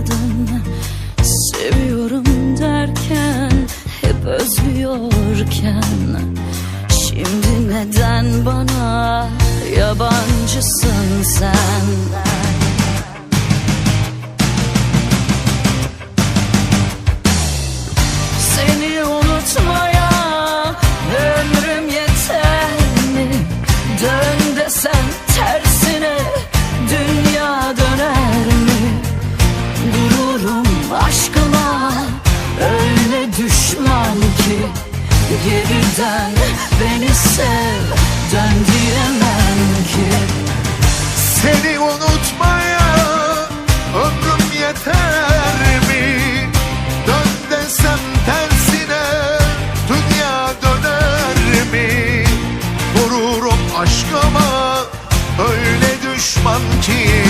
koklardın Seviyorum derken hep özlüyorken. Şimdi neden bana yabancısın sen Geriden beni sev dön diyemem ki Seni unutmaya ömrüm yeter mi? Dön desem tersine dünya döner mi? Vururum aşkıma öyle düşman ki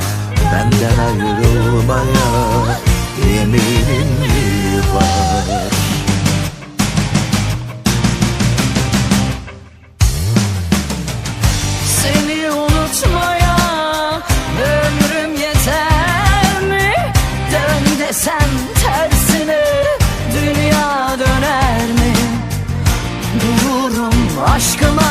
Benden ayrılmaya yeminim mi var Seni unutmaya ömrüm yeter mi? Dön desem dünya döner mi? Dururum aşkıma